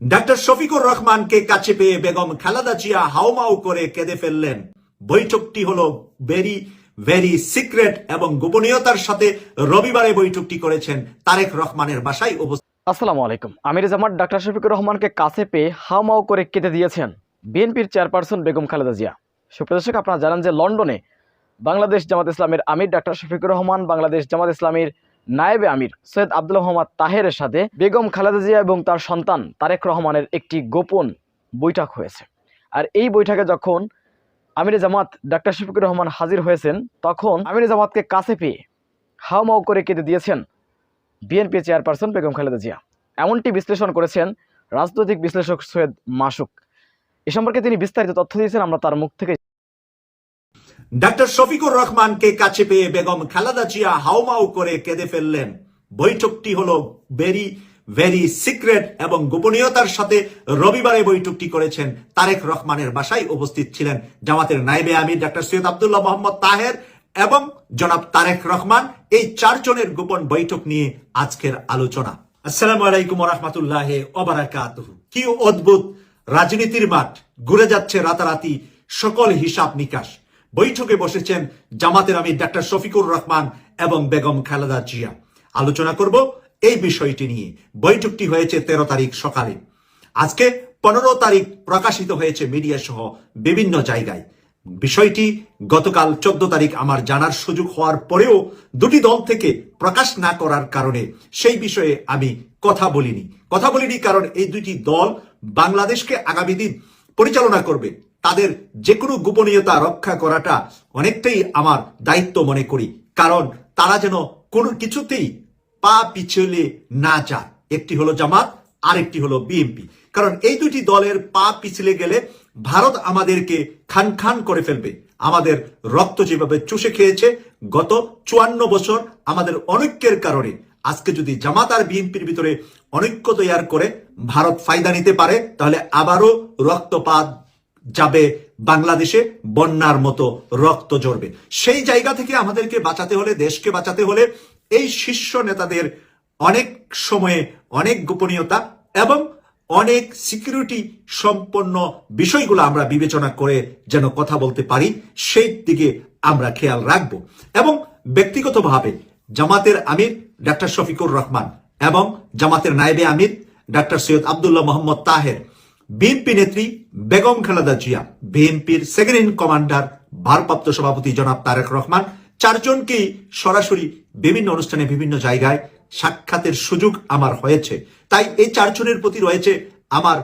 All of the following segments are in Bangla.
ডাক্তার শফিকুর রহমানকে কাছে পেয়ে বেগম খালেদা জিয়া হাউমাউ করে কেঁদে ফেললেন। বৈঠকটি হলো ভেরি ভেরি সিক্রেট এবং গোপনীয়তার সাথে রবিবারে বৈঠকটি করেছেন তারেক রহমানের বাসায় উপস্থিত। আসসালামু আলাইকুম। আমির জামাত ডাক্তার শফিকুর রহমানকে কাছে পেয়ে হাওমাও করে কেঁদে দিয়েছেন বিএনপির চেয়ারপারসন বেগম খালেদা জিয়া। সুপ্রদর্শক আপনারা জানেন যে লন্ডনে বাংলাদেশ জামাত ইসলামের আমির ডাক্তার শফিকুর রহমান, বাংলাদেশ জামাত ইসলামীর নায়েবে আমির সৈয়দ আব্দুল মোহাম্মদ তাহেরের সাথে বেগম খালেদা জিয়া এবং তার সন্তান তারেক রহমানের একটি গোপন বৈঠক হয়েছে। আর এই বৈঠকে যখন আমির জামাত ডাক্তার শফিকুর রহমান হাজির হয়েছেন, তখন আমির জামাতকে কাছে পেয়ে হাওমাও করে কেঁদে দিয়েছেন বিএনপি চেয়ারপারসন বেগম খালেদা জিয়া। এমনটি বিশ্লেষণ করেছেন রাজনৈতিক বিশ্লেষক সৈয়দ মাসুক। এ সম্পর্কে তিনি বিস্তারিত তথ্য দিয়েছেন, আমরা তার মুখ থেকে ডাক্তার শফিকুর রহমানকে কাছে পেয়ে বেগম খালাদা জিয়া হাউমাউ করে কেঁদে ফেললেন। বৈঠকটি হল ভেরি ভেরি সিক্রেট এবং গোপনীয়তার সাথে রবিবারে বৈঠকটি করেছেন তারেক রহমানের বাসায় উপস্থিত ছিলেন জামাতের নাইবে আমির ডাক্তার সৈয়দ আব্দুল্লাহ মোহাম্মদ তাহের এবং জনাব তারেক রহমান। এই চারজনের গোপন বৈঠক নিয়ে আজকের আলোচনা। আসসালামু আলাইকুম রহমতুল্লাহ ওবারাকাতুহু। কি অদ্ভুত রাজনীতির মাঠ, ঘুরে যাচ্ছে রাতারাতি সকল হিসাব নিকাশ। বৈঠকে বসেছেন জামাতের আমির ডাক্তার শফিকুর রহমান এবং বেগম খালেদা জিয়া। আলোচনা করব এই বিষয়টি নিয়ে। বৈঠকটি হয়েছে তেরো তারিখ সকালে। আজকে পনেরো তারিখ প্রকাশিত হয়েছে মিডিয়া সহ বিভিন্ন জায়গায়। বিষয়টি গতকাল চোদ্দ তারিখ আমার জানার সুযোগ হওয়ার পরেও দুটি দল থেকে প্রকাশ না করার কারণে সেই বিষয়ে আমি কথা বলিনি। কথা বলিনি কারণ এই দুটি দল বাংলাদেশকে আগামী দিন পরিচালনা করবে। তাদের যে কোনো গোপনীয়তা রক্ষা করাটা অনেকটাই আমার দায়িত্ব মনে করি। কারণ তারা যেন কোনো কিছুতেই পা পিছলে না যায়। একটি হলো জামাত, আরেকটি হলো বিএনপি। কারণ এই দুটি দলের পা পিছলে গেলে ভারত আমাদেরকে খান খান করে ফেলবে। আমাদের রক্ত যেভাবে চুষে খেয়েছে, গত চুয়ান্ন বছর আমাদের অনৈক্যের কারণে আজকে যদি জামাত আর বিএনপির ভিতরে অনৈক্য তৈয়ার করে ভারত ফায়দা নিতে পারে, তাহলে আবারও রক্তপাত যাবে বাংলাদেশে বন্যার মতো রক্ত জড়বে সেই জায়গা থেকে আমাদেরকে বাঁচাতে হলে, দেশকে বাঁচাতে হলে এই শীর্ষ নেতাদের অনেক সময়ে অনেক গোপনীয়তা এবং অনেক সিকিউরিটি সম্পন্ন বিষয়গুলো আমরা বিবেচনা করে যেন কথা বলতে পারি, সেই দিকে আমরা খেয়াল রাখব। এবং ব্যক্তিগতভাবে জামাতের আমির ডাক্তার শফিকুর রহমান এবং জামাতের নায়েবে আমির ডাক্তার সৈয়দ আবদুল্লাহ মোহাম্মদ তাহের বিএনপি নেত্রী বেগম খালেদা জিয়া, বিএনপির সেকেন্ড ইন কমান্ডার ভারপ্রাপ্ত সভাপতি জনাব তারেক রহমান চারজনকেই সরাসরি বিভিন্ন অনুষ্ঠানে বিভিন্ন জায়গায় সাক্ষাতের সুযোগ আমার হয়েছে। তাই এই চারজনের প্রতি রয়েছে আমার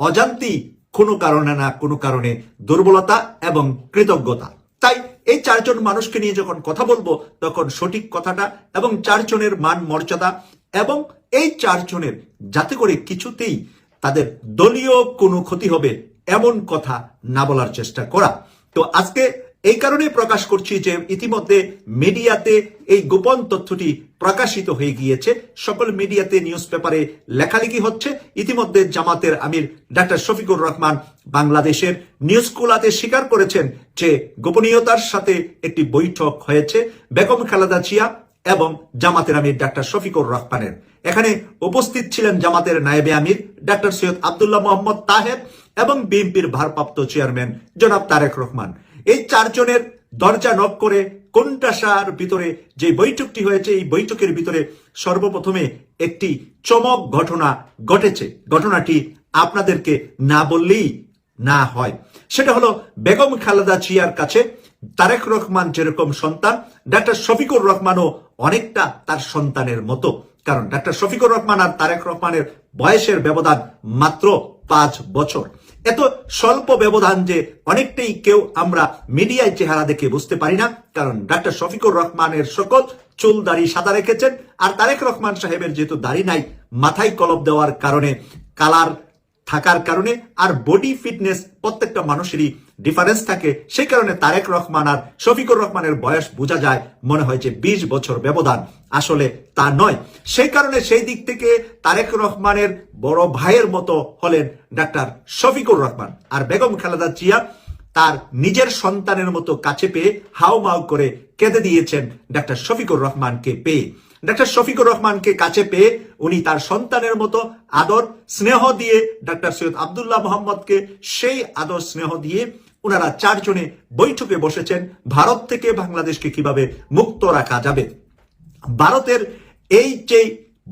অজান্তি কোনো কারণে না কোনো কারণে দুর্বলতা এবং কৃতজ্ঞতা। তাই এই চারজন মানুষকে নিয়ে যখন কথা বলব, তখন সঠিক কথাটা এবং চারজনের মান মর্যাদা এবং এই চারজনের যাতে করে কিছুতেই তাদের দলীয় কোনো ক্ষতি হবে এমন কথা না বলার চেষ্টা করা। তো আজকে এই কারণে প্রকাশ করছি যে ইতিমধ্যে মিডিয়াতে এই গোপন তথ্যটি প্রকাশিত হয়ে গিয়েছে। সকল মিডিয়াতে নিউজ পেপারে লেখালেখি হচ্ছে। ইতিমধ্যে জামাতের আমির ডাক্তার শফিকুর রহমান বাংলাদেশের নিউজকুলাতে স্বীকার করেছেন যে গোপনীয়তার সাথে একটি বৈঠক হয়েছে। বেগম খালেদা জিয়া এবং জামাতের আমির ডাক্তার শফিকুর রহমানের। এখানে উপস্থিত ছিলেন জামাতের নায়েবে আমির ডাক্তার সৈয়দ আবদুল্লাহ মোহাম্মদ তাহের এবং বিএনপির ভারপ্রাপ্ত চেয়ারম্যান জনাব তারেক রহমান। এই চারজনের দরজা নক করে কোনটাসার ভিতরে যে বৈঠকটি হয়েছে, এই বৈঠকের ভিতরে সর্বপ্রথমে একটি চমক ঘটনা ঘটেছে। ঘটনাটি আপনাদেরকে না বললেই না হয়। সেটা হলো বেগম খালেদা জিয়ার কাছে তারেক রহমান যেরকম সন্তান, ডাক্তার শফিকুর রহমানও অনেকটা তার সন্তানের মতো। কারণ ডাক্তার শফিকুর রহমান আর তারেক রহমানের বয়সের ব্যবধান মাত্র পাঁচ বছর। এত স্বল্প ব্যবধান যে অনেকটাই কেউ আমরা মিডিয়ায় চেহারা দেখে বুঝতে পারি না। কারণ ডাক্তার শফিকুর রহমানের সকল চুল, দাড়ি সাদা রেখেছেন আর তারেক রহমান সাহেবের যেহেতু দাড়ি নাই, মাথায় কলপ দেওয়ার কারণে, কালার থাকার কারণে আর বডি ফিটনেস প্রত্যেকটা মানুষেরই ডিফারেন্স থাকে। সেই কারণে তারেক রহমান আর শফিকুর রহমানের বয়স বোঝা যায়, মনে হয় যে বিশ বছর ব্যবধান। আসলে তা নয়। সেই কারণে সেই দিক থেকে তারেক রহমানের বড় ভাইয়ের মতো হলেন ডাক্তার শফিকুর রহমান। আর বেগম খালেদা জিয়া তার নিজের সন্তানের মতো কাছে পেয়ে হাও মাও করে কেঁদে দিয়েছেন ডাক্তার শফিকুর রহমানকে পেয়ে। ডাক্তার শফিকুর রহমানকে কাছে পেয়ে উনি তার সন্তানের মতো আদর, স্নেহ দিয়ে ডাক্তার সৈয়দ আবদুল্লাহ মোহাম্মদকে সেই আদর, স্নেহ দিয়ে ওনারা চারজনে বৈঠকে বসেছেন, ভারত থেকে বাংলাদেশকে কীভাবে মুক্ত রাখা যাবে। ভারতের এই যে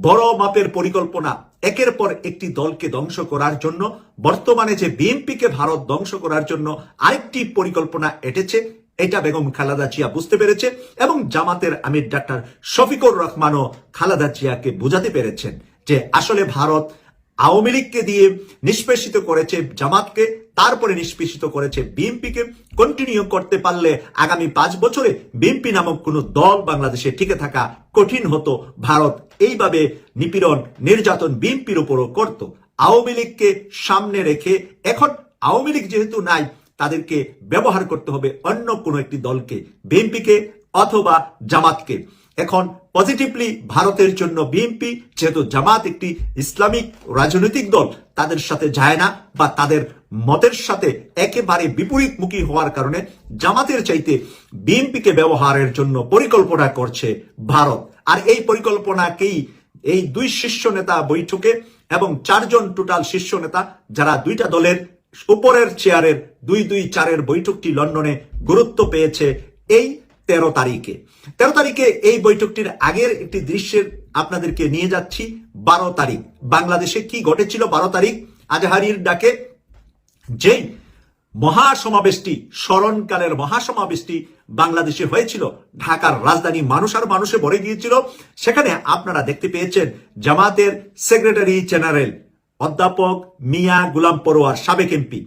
বড় মাপের পরিকল্পনা, একের পর একটি দলকে ধ্বংস করার জন্য, বর্তমানে যে বিএনপিকে ভারত ধ্বংস করার জন্য আরেকটি পরিকল্পনা এটেছে, এটা বেগম খালাদা জিয়া বুঝতে পেরেছে এবং জামাতের আমির ডাক্তার শফিকুর রহমানও খালেদা জিয়াকে বোঝাতে পেরেছেন যে আসলে ভারত আওয়ামী লীগকে দিয়ে নিষ্পেষিত করেছে জামাতকে, তারপরে নিষ্পেষিত করেছে বিএনপিকে। কন্টিনিউ করতে পারলে আগামী পাঁচ বছরে বিএনপি নামক কোনো দল বাংলাদেশে টিকে থাকা কঠিন হতো। ভারত এইভাবে নিপীড়ন, নির্যাতন বিএনপির উপরও করত। আওয়ামী লীগকে সামনে রেখে এখন আওয়ামী লীগ যেহেতু নাই, তাদেরকে ব্যবহার করতে হবে অন্য কোনো একটি দলকে, বিএনপিকে অথবা জামাতকে। এখন পজিটিভলি ভারতের জন্য বিএনপি যেহেতু জামাত একটি ইসলামিক রাজনৈতিক দল, তাদের সাথে যায় না বা তাদের মতের সাথে একেবারে বিপরীতমুখী হওয়ার কারণে জামাতের চাইতে বিএনপিকে ব্যবহারের জন্য পরিকল্পনা করছে ভারত। আর এই পরিকল্পনাকেই এই দুই শীর্ষ নেতা বৈঠকে এবং চারজন টোটাল শীর্ষ নেতা, যারা দুইটা দলের উপরের চেয়ারের দুই দুই চারের বৈঠকটি লন্ডনে গুরুত্ব পেয়েছে, এই তেরো তারিখে। তেরো তারিখে এই বৈঠকটির আগের একটি দৃশ্যের আপনাদেরকে নিয়ে যাচ্ছি। বারো তারিখ। বাংলাদেশে কি ঘটেছিল বারো তারিখ? আজহারির ডাকে যেই মহাসমাবেশটি, স্মরণকালের মহাসমাবেশটি বাংলাদেশে হয়েছিল, ঢাকার রাজধানী মানুষ আর মানুষে ভরে গিয়েছিল। সেখানে আপনারা দেখতে পেয়েছেন জামাতের সেক্রেটারি জেনারেল, অধ্যাপক মিয়া গুলাম পরোয়ার সাবেক এমপি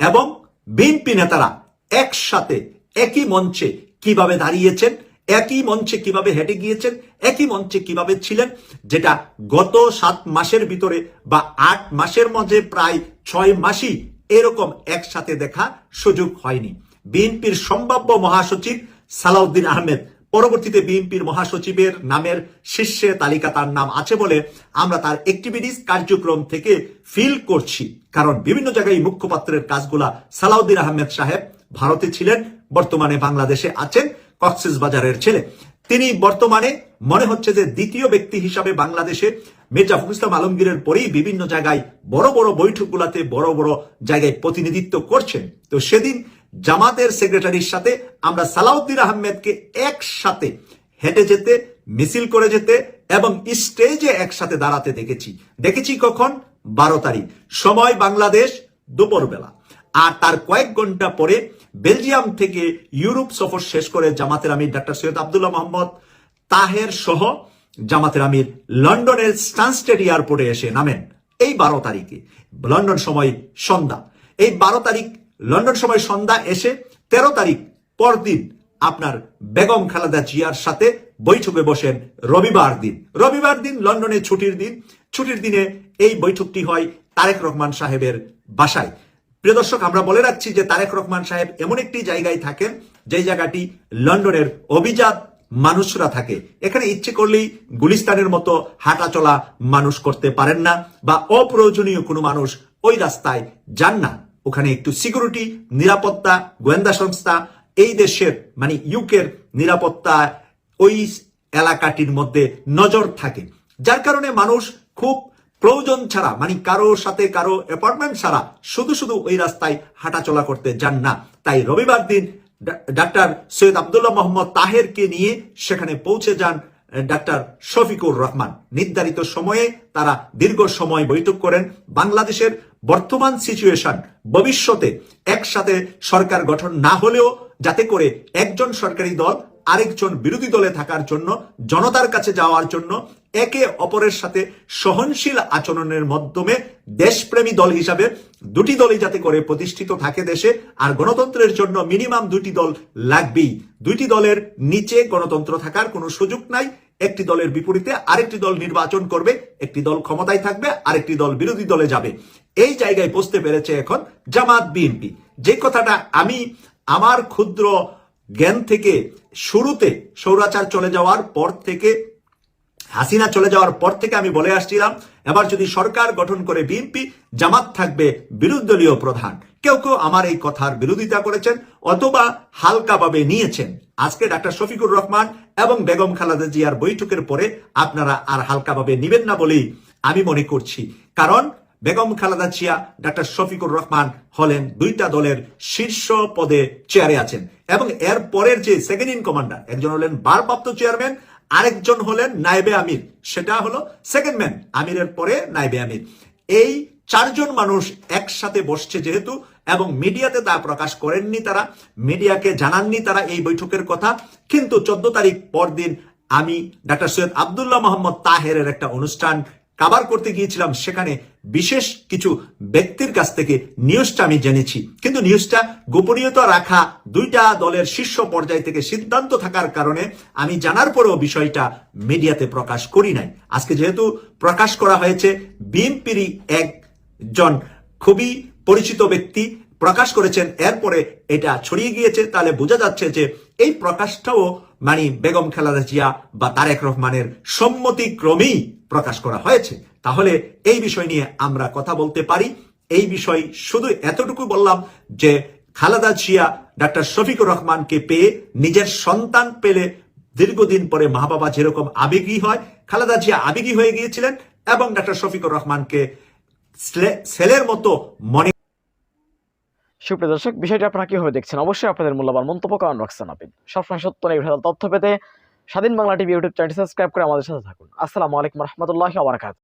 এবং বিএনপি নেতারা একসাথে একই মঞ্চে কীভাবে দাঁড়িয়েছেন, একই মঞ্চে কীভাবে হেঁটে গিয়েছেন, একই মঞ্চে কীভাবে ছিলেন, যেটা গত সাত মাসের ভিতরে বা আট মাসের মধ্যে প্রায় ছয় মাসই এরকম একসাথে দেখা সুযোগ হয়নি। বিএনপির সম্ভাব্য মহাসচিব সালাউদ্দিন আহমেদ, পরবর্তীতে বিএনপির মহাসচিবের নামের শীর্ষে তালিকা তার নাম আছে বলে আমরা তার অ্যাক্টিভিটিস কার্যক্রম থেকে ফিল করছি। কারণ বিভিন্ন জায়গায় মুখপাত্রের কাজগুলা সালাউদ্দিন আহমেদ সাহেব ভারতে ছিলেন বর্তমানে বাংলাদেশে আছেন কক্সেস বাজারের ছেলে। তিনি বর্তমানে মনে হচ্ছে যে দ্বিতীয় ব্যক্তি হিসাবে বাংলাদেশে মির্জা ফখরুল ইসলাম আলমগীরের পরেই বিভিন্ন জায়গায় বড় বড় বৈঠকগুলোতে বড় বড় জায়গায় প্রতিনিধিত্ব করছেন। তো সেদিন জামাতের সেক্রেটারির সাথে আমরা সালাউদ্দিন আহমেদকে একসাথে হেঁটে যেতে, মিছিল করে যেতে এবং স্টেজে একসাথে দাঁড়াতে দেখেছি। দেখেছি কখন? বারো তারিখ। সময় বাংলাদেশ দুপুরবেলা। আর তার কয়েক ঘণ্টা পরে বেলজিয়াম থেকে ইউরোপ সফর শেষ করে জামাতের আমির ডাক্তার সৈয়দ আবদুল্লাহ মোহাম্মদ তাহের সহ জামাতের আমির লন্ডনের স্টানস্টেড এয়ারপোর্টে এসে নামেন। এই বারো তারিখে। লন্ডন সময় সন্ধ্যা। এই বারো তারিখ, লন্ডন সময় সন্ধ্যা এসে তেরো তারিখ পরদিন আপনার বেগম খালেদা জিয়ার সাথে বৈঠকে বসেন রবিবার দিন। রবিবার দিন লন্ডনে ছুটির দিন। ছুটির দিনে এই বৈঠকটি হয় তারেক রহমান সাহেবের বাসায়। প্রিয় দর্শক, আমরা বলে রাখছি যে তারেক রহমান সাহেব এমন একটি জায়গায় থাকেন যে জায়গাটি লন্ডনের অভিজাত মানুষরা থাকে। এখানে ইচ্ছে করলেই গুলিস্তানের মতো হাঁটা চলা মানুষ করতে পারেন না বা অপ্রয়োজনীয় কোনো মানুষ ওই রাস্তায় যান না। ওখানে একটু সিকিউরিটি, নিরাপত্তা, গোয়েন্দা সংস্থা, এই দেশের মানে ইউকের নিরাপত্তা ওই এলাকাটির মধ্যে নজর থাকে। যার কারণে মানুষ খুব প্রয়োজন ছাড়া মানে কারোর সাথে কারও অ্যাপার্টমেন্ট ছাড়া শুধু শুধু ওই রাস্তায় হাঁটাচলা করতে যান না। তাই রবিবার দিন ডাক্তার সৈয়দ আবদুল্লাহ মোহাম্মদ তাহেরকে নিয়ে সেখানে পৌঁছে যান ডাক্তার শফিকুর রহমান। নির্ধারিত সময়ে তারা দীর্ঘ সময় বৈঠক করেন। বাংলাদেশের বর্তমান সিচুয়েশন ভবিষ্যতে একসাথে সরকার গঠন না হলেও যাতে করে একজন সরকারি দল আরেকজন বিরোধী দলে থাকার জন্য, জনতার কাছে যাওয়ার জন্য একে অপরের সাথে সহনশীল আচরণের মাধ্যমে দেশপ্রেমী দল হিসাবে দুটি দলই যাতে করে প্রতিষ্ঠিত থাকে দেশে আর গণতন্ত্রের জন্য মিনিমাম দুটি দল লাগবেই। দুইটি দলের নিচে গণতন্ত্র থাকার কোনো সুযোগ নাই। একটি দলের বিপরীতে আরেকটি দল নির্বাচন করবে, একটি দল ক্ষমতায় থাকবে, আরেকটি দল বিরোধী দলে যাবে। এই জায়গায় পৌঁছতে পেরেছে এখন জামাত বিএনপি। যে কথাটা আমি আমার ক্ষুদ্র জ্ঞান থেকে শুরুতে সৌরাচার চলে যাওয়ার পর থেকে হাসিনা চলে যাওয়ার পর থেকে আমি বলে আসছিলাম, এবার যদি সরকার গঠন করে বিএনপি, জামাত থাকবে বিরোধী প্রধান। কেউ কেউ আমার এই কথার বিরোধিতা করেছেন, অথবা হালকাভাবে নিয়েছেন। আজকে ডাক্তার শফিকুর রহমান এবং বেগম খালাদা জিয়ার বৈঠকের পরে আপনারা আর হালকাভাবে নিবেন না বলেই আমি মনে করছি। কারণ বেগম খালাদা জিয়া, ডাক্তার শফিকুর রহমান হলেন দুইটা দলের শীর্ষ পদে চেয়ারে আছেন। এবং এর পরের যে সেকেন্ড ইন কমান্ডার একজন হলেন বারপ্রাপ্ত চেয়ারম্যান আরেকজন হলেন নাইবে আমির, সেটা হলো সেকেন্ড ম্যান আমিরের পরে নাইবে আমির। এই চারজন মানুষ একসাথে বসছে যেহেতু, এবং মিডিয়াতে তা প্রকাশ করেননি তারা, মিডিয়াকে জানাননি তারা এই বৈঠকের কথা, কিন্তু চোদ্দ তারিখ পরদিন আমি ডাক্তার সৈয়দ আবদুল্লাহ মোহাম্মদ তাহেরের একটা অনুষ্ঠান কাবার করতে গিয়েছিলাম, সেখানে বিশেষ কিছু ব্যক্তির কাছ থেকে নিউজটা আমি জেনেছি। কিন্তু নিউজটা গোপনীয়তা রাখা দুইটা দলের শীর্ষ পর্যায় থেকে সিদ্ধান্ত থাকার কারণে আমি জানার পরেও বিষয়টা মিডিয়াতে প্রকাশ করি নাই। আজকে যেহেতু প্রকাশ করা হয়েছে বিএনপিরই একজন খুবই পরিচিত ব্যক্তি প্রকাশ করেছেন, এরপরে এটা ছড়িয়ে গিয়েছে, তাহলে বোঝা যাচ্ছে যে এই প্রকাশটাও মানে বেগম খালেদা জিয়া বা তারেক রহমানের সম্মতিক্রমেই প্রকাশ করা হয়েছে। তাহলে এই বিষয় নিয়ে আমরা কথা বলতে পারি। এই বিষয় শুধু এতটুকু বললাম যে খালেদা জিয়া ডাক্তার শফিকুর রহমানকে পেয়ে নিজের সন্তান পেলে দীর্ঘদিন পরে মা বাবা যেরকম আবেগী হয়, খালেদা জিয়া আবেগী হয়ে গিয়েছিলেন এবং ডাক্তার শফিকুর রহমানকে ছেলে- ছেলের মতো মনে সুপ্রিয় দর্শক, বিষয়টি আপনারা কীভাবে দেখছেন? অবশ্যই আপনাদের মূল্যবান মন্তব্য কারণ রাখছেন আপনি সবসময় সত্য নির্ভর তথ্য পেতে Swadhin Bangla TV YouTube channel subscribe করে আমাদের সাথে থাকুন। আসসালামু আলাইকুম রহমতুল্লাহ আবরাকাত